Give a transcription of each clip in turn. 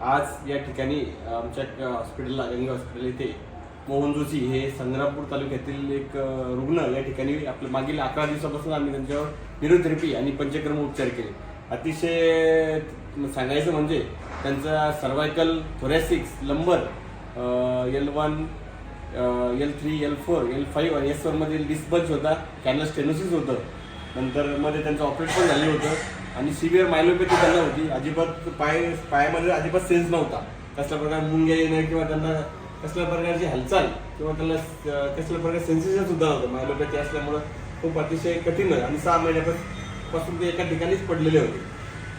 आज या ठिकाणी आमच्या हॉस्पिटलला गंगा हॉस्पिटल येथे मोहन जोशी हे संग्रामपूर तालुक्यातील एक रुग्ण या ठिकाणी आपलं मागील अकरा दिवसापासून आम्ही त्यांच्यावर न्यूरोथेरपी आणि पंचकर्म उपचार केले. अतिशय सांगायचं म्हणजे त्यांचा cervical thoracics lumbar L one L three L four L five आणि एसमध्ये डिस्बल्ज होता कॅनल स्टेनोसिस होतं. नंतर मध्ये त्यांचं ऑपरेट पण झालं होतं. आणि सिव्हिअर मायलोपॅथी त्यांना होती. अजिबात पाय पायामध्ये अजिबात सेन्स नव्हता. कसल्या प्रकारे मुंग्या येणं किंवा त्यांना कसल्या प्रकारची हालचाल किंवा त्याला कसल्या प्रकारे सेन्सेशन सुद्धा नव्हतं. मायलोपॅथी असल्यामुळं खूप अतिशय कठीण आहे. आणि सहा महिन्यापासून ते एका ठिकाणीच पडलेले होते.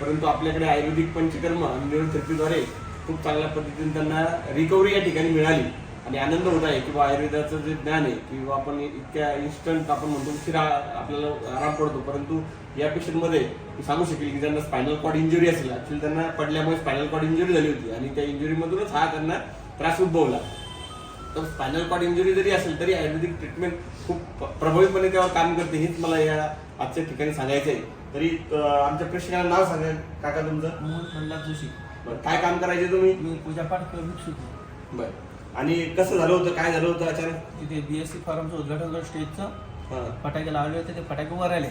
परंतु आपल्याकडे आयुर्वेदिक पंचकर्म आणि न्यूरोथेरपीद्वारे खूप चांगल्या पद्धतीने त्यांना रिकव्हरी या ठिकाणी मिळाली. आणि आनंद होत आहे किंवा आयुर्वेदाचं जे ज्ञान आहे किंवा आपण इतक्या इन्स्टंट आपण म्हणतो उशिरा आपल्याला आराम पडतो. परंतु या पेशंटमध्ये मी सांगू शकेल की त्यांना स्पायनल कॉर्ड इंजुरी असेल ऍक्च्युली त्यांना पडल्यामुळे स्पायनल कॉर्ड इंजुरी झाली होती. आणि त्या इंजुरीमधूनच हा त्यांना त्रास उद्भवला. तर स्पायनल कॉर्ड इंजुरी जरी असेल तरी आयुर्वेदिक ट्रीटमेंट खूप प्रभावीपणे तेव्हा काम करते हेच मला या आजच्या ठिकाणी सांगायचं आहे तरी आमच्या प्रेक्षकांना नाव सांगा. काका तुमचं? मोहन प्रल्हाद जोशी. बरं काय काम करायचे तुम्ही? मी पूजापाठ भिक्षुक आहे. बरं. आणि कसं झालं होतं काय झालं होतं अचानक? तिथे बी एस सी फॉर्मचं उद्घाटन होतं स्टेजचं हां. फटाके लावले होते ते फटाके वर आले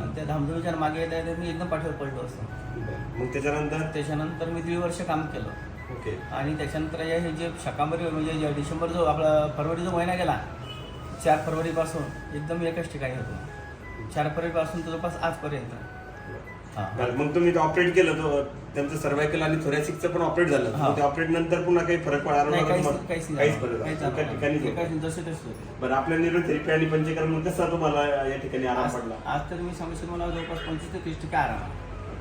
आणि त्या धामधुमीच्या मागे येता येता मी एकदम पाठीवर पडलो असतो. बरं. मग त्याच्यानंतर? त्याच्यानंतर मी दीड वर्ष काम केलं. ओके. आणि त्याच्यानंतर या हे जे शाकांबरी म्हणजे जे डिसेंबर जो आपला फरवरी जो महिना गेला चार फरवरीपासून एकदम एकाच ठिकाणी होतो. चार फरवरीपासून जवळपास आजपर्यंत. हां बरं, मग तुम्ही ते ऑपरेट केलं तो त्यांचं सर्वायकल आणि थोरॅसिकचं पण ऑपरेट झालं. मग ते ऑपरेट नंतर पुन्हा काही फरक पडला नाही काहीच तुम्हाला? काहीच नाही काहीच झालं. फरक काहीच. एका जसे तसे होते बरं आपल्या न्यूरोथेरपी आणि पंचकर्म कसा तुम्हाला या ठिकाणी आराम आज पडला आज तर मी सांगू शकतो मला जवळपास पंचवीस ते तीस टक्के आराम आहे.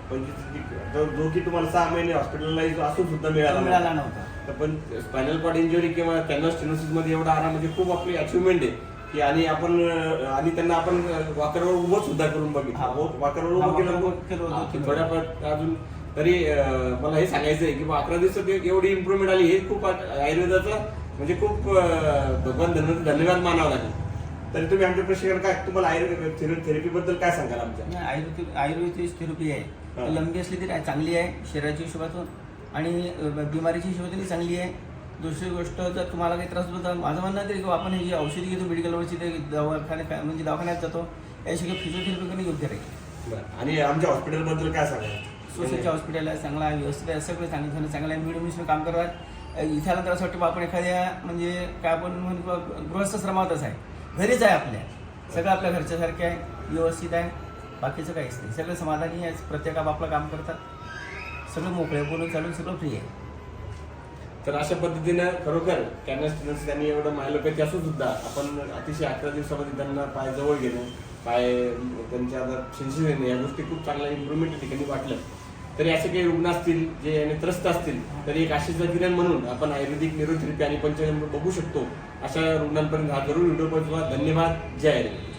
पंचवीस जो जो की तुम्हाला सहा महिने हॉस्पिटलला असून सुद्धा मिळाला तो मिळाला नव्हता. नव्हता तर पण स्पायनल कॉर्ड इंजुरी किंवा कॅनल स्टेनोसिसमध्ये एवढा आराम म्हणजे खूप आपली अचिव्हमेंट आहे की आणि आपण आणि त्यांना आपण वाकरवर उभं सुद्धा करून. बघितलं. वाकरवर हा, उभं केलं वाकरवर मग- केलं अजून तरी मला हे सांगायचं आहे की अकरा दिवसात एवढी इम्प्रुव्हमेंट आली हे खूप आयुर्वेदाचं म्हणजे खूप भगवान धन्य- धन्यवाद मानावा लागेल. तरी तुम्ही आमच्या प्रेक्षकांना काय तुम्हाला आयुर्वेद थेरपी बद्दल काय सांगाल आमच्या? नाही, आयुर्वेदिक आयुर्वेदिक थेरपी आहे. लंबी असली तरी चांगली आहे शरीराच्या हिशोबातून आणि बिमारीच्या हिशोबातून चांगली आहे. दुसरी गोष्ट जर तुम्हाला काही त्रास होतो तर माझं म्हणणं तरी आपण ही जी औषधी घेतो मेडिकलवरची ते दवाखान्यात म्हणजे दवाखान्यात जातो. याशिवाय फिजिओथेरपी करणं योग्य राहील बरं. आणि आमच्या हॉस्पिटलबद्दल काय सांगाल? सोसायटी हॉस्पिटल आहे चांगला आहे व्यवस्थित आहे सगळं चांगलं झालं चांगलं आहे. मिळून मिसळून काम करतात. इथे आल्यानंतर असं वाटतं आपण एखाद्या म्हणजे काय आपण म्हणतो गृहस्थाश्रमातच आहे. घरीच आहे आपल्या. सगळं आपल्या घरच्यासारखे आहे व्यवस्थित आहे. बाकीचं काहीच नाही. सगळं समाधानी आहे. प्रत्येक आपलं काम करतात. सगळं मोकळे बोलून चालून सगळं फ्री आहे. तर अशा पद्धतीनं खरोखर त्यांना स्टुडंट्स त्यांनी एवढं मायलोपॅथी असून सुद्धा आपण अतिशय अकरा दिवसामध्ये त्यांना पाय जवळ घेणं पाय त्यांच्या आता सेन्सिटिव्ह या गोष्टी खूप चांगल्या इम्प्रुव्हमेंट या ठिकाणी वाटलं. तरी असे काही रुग्ण असतील जे याने त्रस्त असतील तरी एक आशेचा किरण म्हणून आपण आयुर्वेदिक न्यूरोथेरपी आणि पंचकर्म बघू शकतो. अशा रुग्णांपर्यंत हा जरूर व्हिडिओ पोहोचवा. धन्यवाद. जय आयुर्वेद